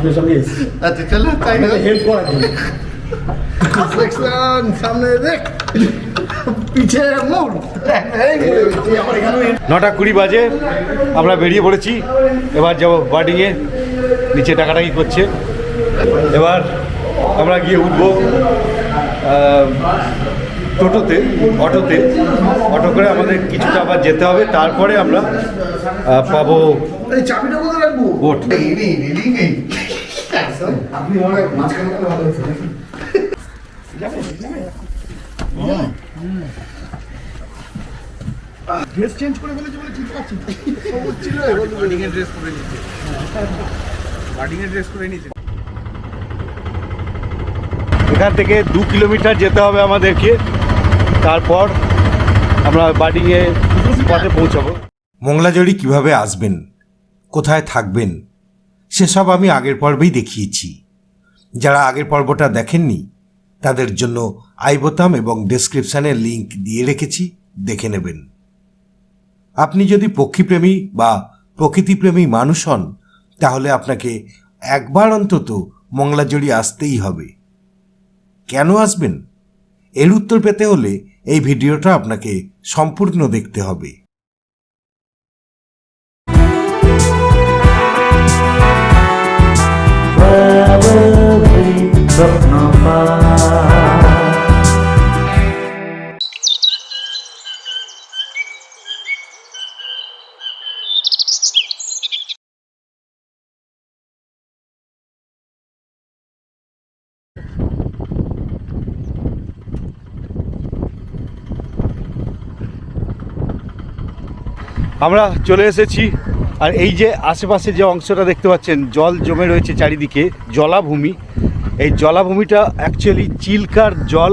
আপনার সঙ্গে আচ্ছা চলো তাই হেল্প করার জন্য। সেকশন সামনে দেখ। পিছে মোড়। নটা কুড়ি বাজে আমরা বেরিয়ে পড়েছি। এবার যাব বার্ডিংয়ে নিচে টাকাটাকি করছে। এবার আমরা গিয়ে উঠবো টোটোতে অটোতে। অটো করে আমাদের কিছুটা আবার যেতে হবে। তারপরে আমরা পাবো এই চাবিটা কোথায় রাখব? বোট এই নেই রেডি নেই আপনি মনে মাঝখানে থাকলে ভালো হতো ড্রেস চেঞ্জ করে ফেলেছে বলে চিন্তা পাচ্ছি সবুজ ছিল বার্ডিং এর ড্রেস করে নিচ্ছে বার্ডিং এর ড্রেস করে নিচ্ছে এখান থেকে দু কিলোমিটার যেতে হবে আমাদেরকে। তারপর আমরা বার্ডিংয়ে পথে পৌঁছাবো। মংলাজড়ি কীভাবে আসবেন? কোথায় থাকবেন? সেসব আমি আগের পর্বেই দেখিয়েছি। যারা আগের পর্বটা দেখেননি, তাদের জন্য আইবোতাম এবং ডেসক্রিপশানে লিংক দিয়ে রেখেছি, দেখে নেবেন। আপনি যদি পক্ষীপ্রেমী বা প্রকৃতিপ্রেমী মানুষ হন, তাহলে আপনাকে একবার অন্তত মংলাজড়ি আসতেই হবে। কেন আসবেন? এর উত্তর পেতে হলে এই ভিডিওটা আপনাকে সম্পূর্ণ দেখতে হবে। আমরা চলে এসেছি। আর এই যে আশেপাশে যে অংশটা দেখতে পাচ্ছেন, জল জমে রয়েছে চারিদিকে, জলাভূমি। এই জলাভূমিটা অ্যাকচুয়ালি চিল্কার জল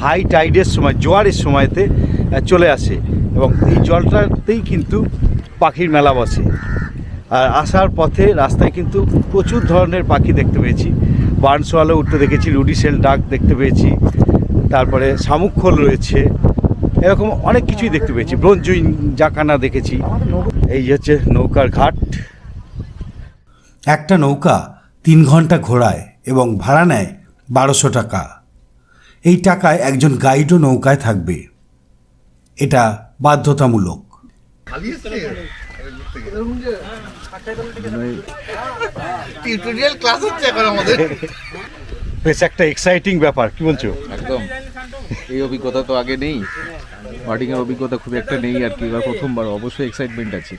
হাই টাইডের সময়, জোয়ারের সময়তে চলে আসে। এবং এই জলটাতেই কিন্তু পাখির মেলা বসে। আর আসার পথে রাস্তায় কিন্তু প্রচুর ধরনের পাখি দেখতে পেয়েছি। বার্নসোয়ালো উঠতে দেখেছি রুডিসেল ডাক দেখতে পেয়েছি। তারপরে শামুকখোল রয়েছে। এরকম অনেক কিছুই দেখতে পেয়েছি। ব্রঞ্জুইন জাকানা দেখেছি। এই হচ্ছে নৌকার ঘাট। একটা নৌকা তিন ঘণ্টা ঘোরায় এবং ভাড়া নেয় বারোশো টাকা। এই টাকায় একজন গাইডও নৌকায় থাকবে। এটা বাধ্যতামূলক। টিউটোরিয়াল ক্লাস হচ্ছে এখন আমাদের। বেশ একটা এক্সাইটিং ব্যাপার কি বলছো? একদম। এই অভিজ্ঞতা তো আগে নেই। বার্ডিং এর অভিজ্ঞতা খুব একটা নেই আর কি এবার প্রথমবার অবশ্যই এক্সাইটমেন্ট আছে।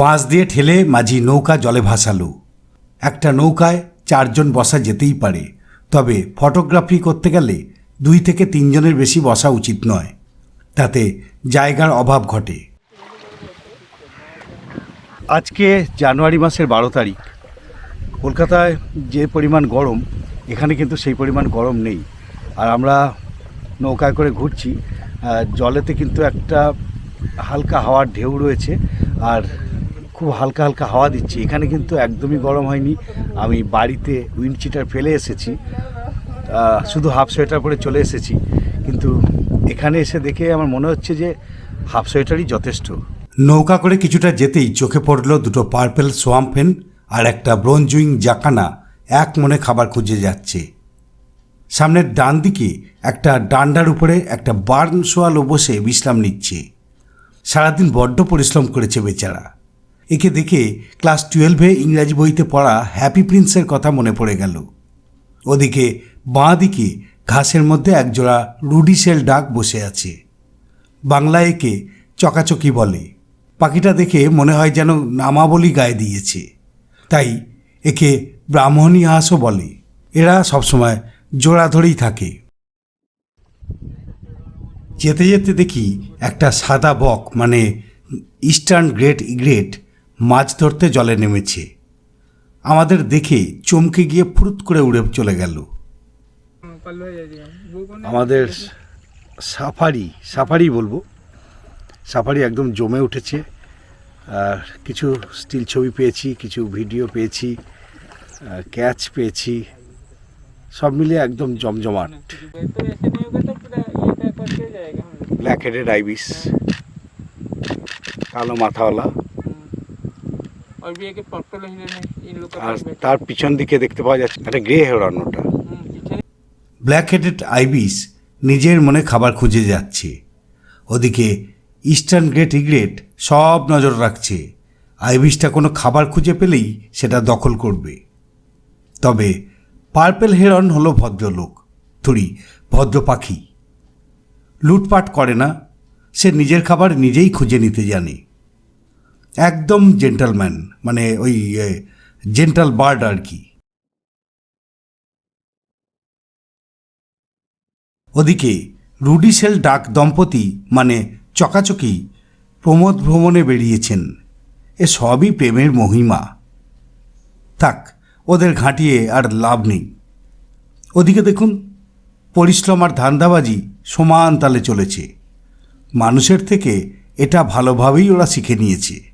বাঁশ দিয়ে ঠেলে মাঝি নৌকা জলে ভাসালো। একটা নৌকায় চারজন বসা যেতেই পারে তবে ফটোগ্রাফি করতে গেলে দুই থেকে তিনজনের বেশি বসা উচিত নয় তাতে জায়গার অভাব ঘটে। আজকে জানুয়ারি মাসের বারো তারিখ। কলকাতায় যে পরিমাণ গরম এখানে কিন্তু সেই পরিমাণ গরম নেই। আর আমরা নৌকায় করে ঘুরছি জলেতে কিন্তু একটা হালকা হাওয়ার ঢেউ রয়েছে, আর খুব হালকা হালকা হাওয়া দিচ্ছে। এখানে কিন্তু একদমই গরম হয়নি। আমি বাড়িতে উইন্ড চিটার ফেলে এসেছি। শুধু হাফ সোয়েটার পরে চলে এসেছি। কিন্তু এখানে এসে দেখে আমার মনে হচ্ছে যে হাফ সোয়েটারই যথেষ্ট। নৌকা করে কিছুটা যেতেই চোখে পড়ল দুটো পার্পেল সোয়াম্পেন আর একটা ব্রোঞ্জুইং জাকানা। এক মনে খাবার খুঁজে যাচ্ছে। সামনের ডান দিকে একটা ডান্ডার উপরে একটা বার্ন সোয়ালো বসে বিশ্রাম নিচ্ছে। সারাদিন বড্ড পরিশ্রম করেছে বেচারা। একে দেখে ক্লাস টুয়েলভে ইংরাজি বইতে পড়া হ্যাপি প্রিন্সের কথা মনে পড়ে গেল। ওদিকে বাঁ দিকে ঘাসের মধ্যে একজোড়া রুডিসেল ডাক বসে আছে। বাংলা একে চকাচকি বলে। পাখিটা দেখে মনে হয় যেন নামাবলী গায়ে দিয়েছে। তাই একে ব্রাহ্মণী হাঁসও বলে। এরা সবসময় জোড়া ধরেই থাকে। যেতে যেতে দেখি একটা সাদা বক মানে ইস্টার্ন গ্রেট ইগ্রেট, মাছ ধরতে জলে নেমেছে। আমাদের দেখে চমকে গিয়ে ফুরুত করে উড়ে চলে গেল। আমাদের সাফারি সাফারি বলব। সাফারি একদম জমে উঠেছে। আর কিছু স্টিল ছবি পেয়েছি, কিছু ভিডিও পেয়েছি ক্যাচ পেয়েছি। সব মিলিয়ে একদম জমজমাট। ব্ল্যাক হেডেড আইবিস কালো মাথাওয়ালা। আর তার পিছন দিকে দেখতে পাওয়া যাচ্ছে একটা গ্রে হেড়ানোটা ব্ল্যাক হেডেড আইবিস নিজের মনে খাবার খুঁজে যাচ্ছে। ওদিকে ইস্টার্ন গ্রেট ইগ্রেট সব নজর রাখছে। আইবিসটা কোনো খাবার খুঁজে পেলেই সেটা দখল করবে। তবে পার্পেল হেরন হলো ভদ্রলোক। থুড়ি ভদ্র পাখি। লুটপাট করে না, সে নিজের খাবার নিজেই খুঁজে নিতে জানে। একদম জেন্টালম্যান মানে ওই জেন্টাল বার্ড আর কি। ওদিকে রুডিসেল ডাক দম্পতি মানে চকাচকি, প্রমোদ ভ্রমণে বেরিয়েছেন। এ সবই প্রেমের মহিমা। থাক ওদের ঘাঁটিয়ে আর লাভ নেই। ওদিকে দেখুন, পরিশ্রম আর ধান্দাবাজি সমান তালে চলেছে। মানুষের থেকে এটা ভালোভাবেই ওরা শিখে নিয়েছে।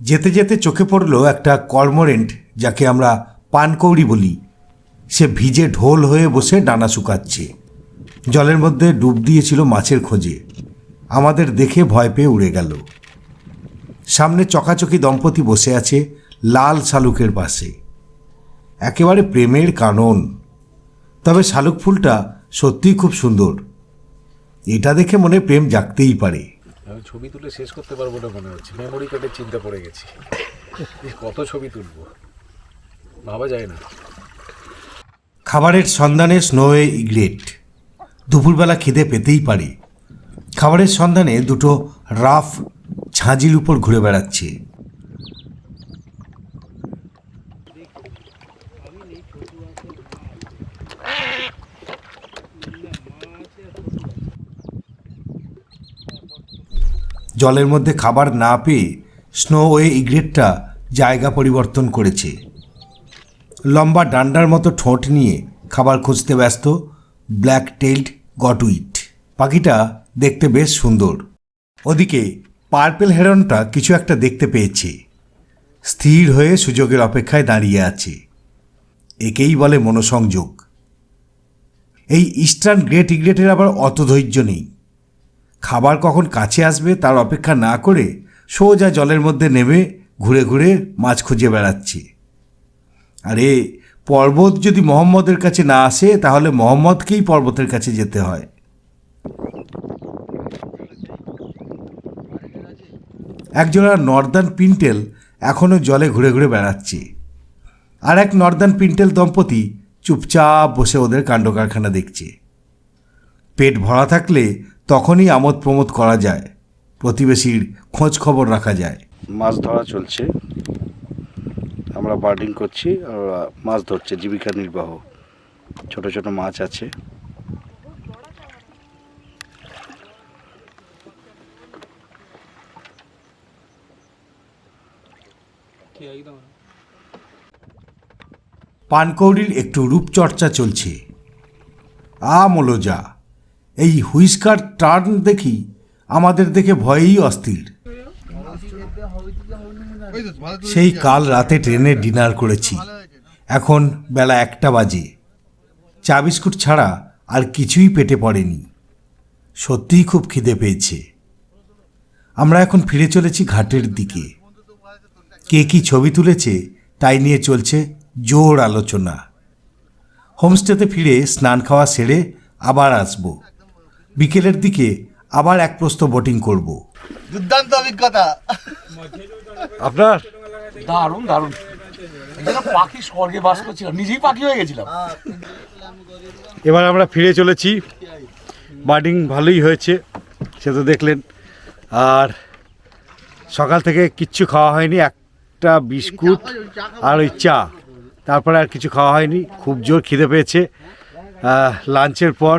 যেতে যেতে চোখে পড়ল একটা কর্মরেন্ট যাকে আমরা পানকৌড়ি বলি। সে ভিজে ঢোল হয়ে বসে ডানা শুকাচ্ছে। জলের মধ্যে ডুব দিয়েছিল মাছের খোঁজে। আমাদের দেখে ভয় পেয়ে উড়ে গেল। সামনে চকাচকি দম্পতি বসে আছে লাল শালুকের পাশে। একেবারে প্রেমের কানন। তবে শালুক ফুলটা সত্যিই খুব সুন্দর। এটা দেখে মনে প্রেম জাগতেই পারে। আমি ছবি তুলে শেষ করতে পারব না মনে হচ্ছে। মেমোরি কার্ডের চিন্তা পড়ে গেছি। কত ছবি তুলবো? ভাবা যায় না। খাবারের সন্ধানে স্নোয়ে ইগ্রেট দুপুরবেলা খিদে পেতেই পারে। খাবারের সন্ধানে দুটো রাফ ঝাঁঝির উপর ঘুরে বেড়াচ্ছে। জলের মধ্যে খাবার না পেয়ে স্নোওয়ে ইগ্রেটটা জায়গা পরিবর্তন করেছে। লম্বা ডান্ডার মতো ঠোঁট নিয়ে খাবার খুঁজতে ব্যস্ত ব্ল্যাক টেইলড গটউইট পাখিটা দেখতে বেশ সুন্দর। ওদিকে পার্পেল হেরনটা কিছু একটা দেখতে পেয়েছে। স্থির হয়ে সুযোগের অপেক্ষায় দাঁড়িয়ে আছে। একেই বলে মনোসংযোগ। এই ইস্টার্ন গ্রেট ইগ্রেটের আবার অত ধৈর্য নেই। খাবার কখন কাছে আসবে তার অপেক্ষা না করে সোজা জলের মধ্যে নেমে ঘুরে ঘুরে মাছ খুঁজে বেড়াচ্ছে। আরে, পর্বত যদি মোহাম্মদের কাছে না আসে, তাহলে মোহাম্মদকেই পর্বতের কাছে যেতে হয়। একজোড়া নর্দার্ন পিন্টেল এখনও জলে ঘুরে ঘুরে বেড়াচ্ছে। আর এক নর্দার্ন পিন্টেল দম্পতি চুপচাপ বসে ওদের কাণ্ড কারখানা দেখছে। পেট ভরা থাকলে তখনই আমোদ প্রমোদ করা যায়। প্রতিবেশীর খোঁজ খবর রাখা যায়। মাছ ধরা চলছে। আমরা বার্ডিং করছি আর মাছ ধরছে জীবিকা নির্বাহ। ছোট ছোট মাছ আছে। পানকৌড়ির একটু রূপচর্চা চলছে। আ মলোজা। এই হুইস্কার টার্ন দেখি আমাদের দেখে ভয়েই অস্থির। সেই কাল রাতে ট্রেনে ডিনার করেছি। এখন বেলা একটা বাজে। চা বিস্কুট ছাড়া আর কিছুই পেটে পড়েনি। সত্যিই খুব খিদে পেয়েছে। আমরা এখন ফিরে চলেছি ঘাটের দিকে। কে কি ছবি তুলেছে তাই নিয়ে চলছে জোর আলোচনা। হোমস্টেতে ফিরে স্নান খাওয়া সেরে আবার আসব। বিকেলের দিকে আবার এক প্রস্ত বোটিং করব। দুর্দান্ত অভিজ্ঞতা। আপনার? দারুণ দারুণ। পাখি স্বর্গে বাস করছিল নিজেই পাখি হয়ে গেছিলাম। এবার আমরা ফিরে চলেছি। বার্ডিং ভালোই হয়েছে সে তো দেখলেন। আর সকাল থেকে কিচ্ছু খাওয়া হয়নি একটা বিস্কুট আর ওই চা। তারপরে আর কিছু খাওয়া হয়নি খুব জোর খিদে পেয়েছে। লাঞ্চের পর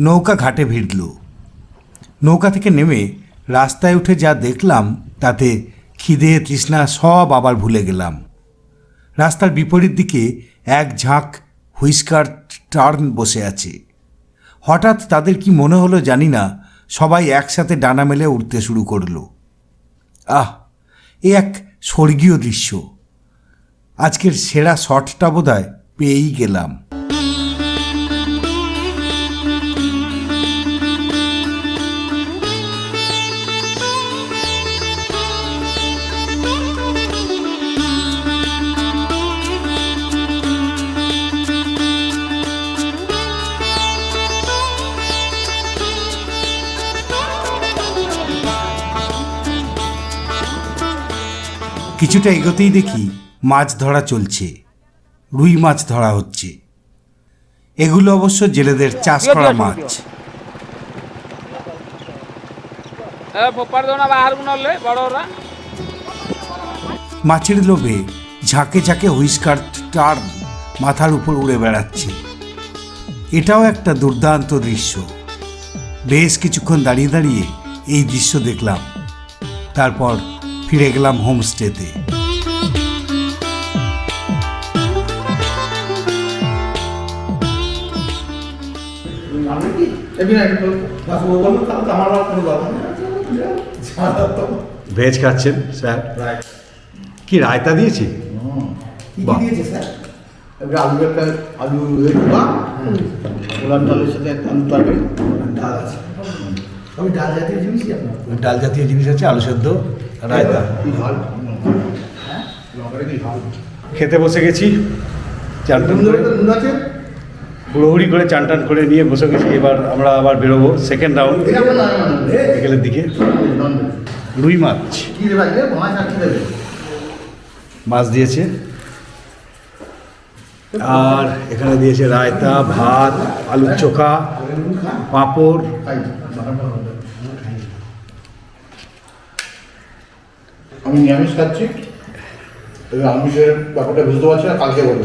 নৌকা ঘাটে ভিড়ল। নৌকা থেকে নেমে রাস্তায় উঠে যা দেখলাম, তাতে খিদে, তৃষ্ণা সব আবার ভুলে গেলাম। রাস্তার বিপরীত দিকে এক ঝাঁক হুইস্কার টার্ন বসে আছে। হঠাৎ তাদের কি মনে হলো জানি না, সবাই একসাথে ডানা মেলে উঠতে শুরু করল। আহ, এ এক স্বর্গীয় দৃশ্য। আজকের সেরা শটটা বোধহয় পেয়েই গেলাম। কিছুটা এগোতেই দেখি মাছ ধরা চলছে। রুই মাছ ধরা হচ্ছে। এগুলো অবশ্য জেলেদের চাষ করা মাছ। মাছের লোভে ঝাঁকে ঝাঁকে হুইস্কার টার্ন মাথার উপর উড়ে বেড়াচ্ছে। এটাও একটা দুর্দান্ত দৃশ্য। বেশ কিছুক্ষণ দাঁড়িয়ে দাঁড়িয়ে এই দৃশ্য দেখলাম। তারপর ফিরে গেলাম হোমস্টেতে। ভেজ খাচ্ছেন স্যার? কি রায়তা দিয়েছি? স্যার? এবারে আলু একটা আলু গোলাপ ডালের সাথে একটা আলু ডাল আছে। সবই ডাল জাতীয় জিনিসই আপনার ডাল জাতীয় জিনিস আছে আলু সেদ্ধ রায়তা। খেতে বসে গেছি চান আছে? হুড়োহুড়ি করে চান টান করে নিয়ে বসে গেছি এবার আমরা আবার বেরোবো সেকেন্ড রাউন্ড বিকেলের দিকে। রুই মাছ। মাছ দিয়েছে। আর এখানে দিয়েছে রায়তা ভাত আলুর চোখা পাঁপড়। আমি নিরামিষ খাচ্ছি। আমিষের ব্যাপারটা বুঝতে পারছি না, কালকে বলব।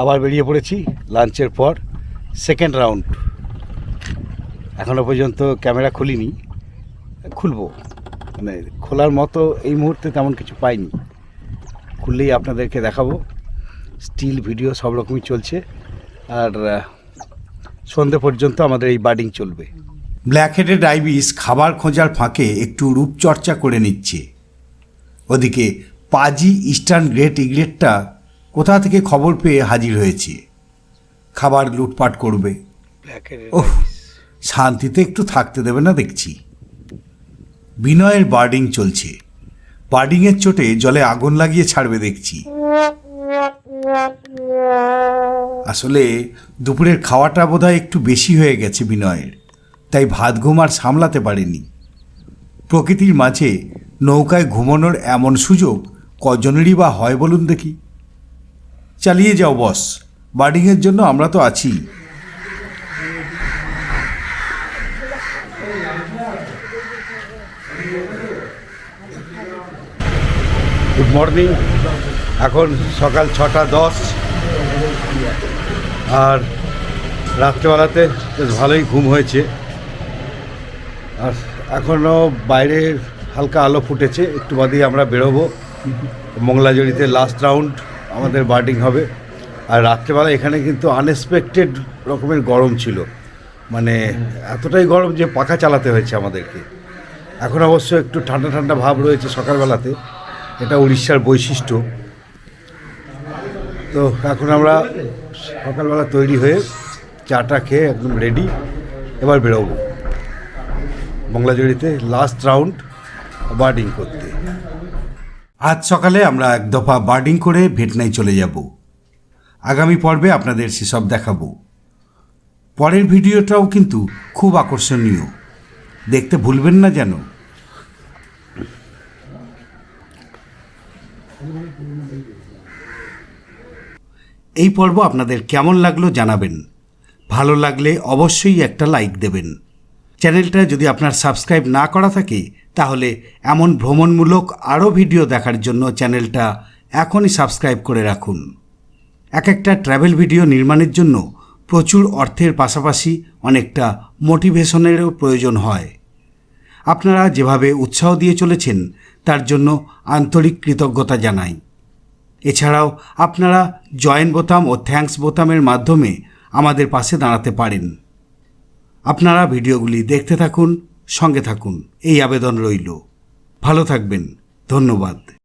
আবার বেরিয়ে পড়েছি লাঞ্চের পর সেকেন্ড রাউন্ড এখনও পর্যন্ত ক্যামেরা খুলিনি, খুলবো। মানে খোলার মতো এই মুহূর্তে তেমন কিছু পাইনি। খুললেই আপনাদেরকে দেখাবো। স্টিল ভিডিও সব রকমই চলছে। আর সন্ধে পর্যন্ত আমাদের এই বার্ডিং চলবে। ব্ল্যাক হেডেড আইবিস খাবার খোঁজার ফাঁকে একটু রূপচর্চা করে নিচ্ছে। ওদিকে পাজি ইস্টার্ন গ্রেট ইগলেটটা কোথা থেকে খবর পেয়ে হাজির হয়েছে? খাবার লুটপাট করবে। ওহ শান্তিতে একটু থাকতে দেবে না দেখছি। বিনয়ের বার্ডিং চলছে। বার্ডিংয়ের চোটে জলে আগুন লাগিয়ে ছাড়বে দেখছি। আসলে দুপুরের খাওয়াটা বোধহয় একটু বেশি হয়ে গেছে বিনয়ের, তাই ভাত ঘুম আর সামলাতে পারেনি। প্রকৃতির মাঝে নৌকায় ঘুমানোর এমন সুযোগ কজনেরই বা হয় বলুন দেখি। চালিয়ে যাও বস, বার্ডিংয়ের জন্য আমরা তো আছি। গুড মর্নিং এখন সকাল ছটা দশ। আর রাত্রেবেলাতে বেশ ভালোই ঘুম হয়েছে। আর এখনও বাইরে হালকা আলো ফুটেছে, একটু বাদেই আমরা বেরোবো। মংলাজড়িতে লাস্ট রাউন্ড আমাদের বার্ডিং হবে। আর রাত্রেবেলা এখানে কিন্তু আনএক্সপেক্টেড রকমের গরম ছিল। মানে এতটাই গরম যে পাখা চালাতে হয়েছে আমাদেরকে। এখন অবশ্য একটু ঠান্ডা ঠান্ডা ভাব রয়েছে সকালবেলাতে। এটা উড়িষ্যার বৈশিষ্ট্য। তো এখন আমরা সকালবেলা তৈরি হয়ে চাটা খেয়ে একদম রেডি এবার বেরোবো। মংলাজড়িতে লাস্ট রাউন্ড বার্ডিং করতে। আজ সকালে আমরা এক দফা বার্ডিং করে ভেটনাই চলে যাব। আগামী পর্বে আপনাদের সেসব দেখাবো। পরের ভিডিওটাও কিন্তু খুব আকর্ষণীয়। দেখতে ভুলবেন না যেন। এই পর্ব আপনাদের কেমন লাগল জানাবেন। ভালো লাগলে অবশ্যই একটা লাইক দেবেন। চ্যানেলটা যদি আপনার সাবস্ক্রাইব না করা থাকে, তাহলে এমন ভ্রমণমূলক আরও ভিডিও দেখার জন্য চ্যানেলটা এখনই সাবস্ক্রাইব করে রাখুন। এক একটা ট্র্যাভেল ভিডিও নির্মাণের জন্য প্রচুর অর্থের পাশাপাশি অনেকটা মোটিভেশনেরও প্রয়োজন হয়। আপনারা যেভাবে উৎসাহ দিয়ে চলেছেন, তার জন্য আন্তরিক কৃতজ্ঞতা জানাই। এছাড়াও আপনারা জয়েন বোতাম ও থ্যাঙ্কস বোতামের মাধ্যমে আমাদের পাশে দাঁড়াতে পারেন। আপনারা ভিডিওগুলি দেখতে থাকুন, সঙ্গে থাকুন। এই আবেদন রইল। ভালো থাকবেন। ধন্যবাদ।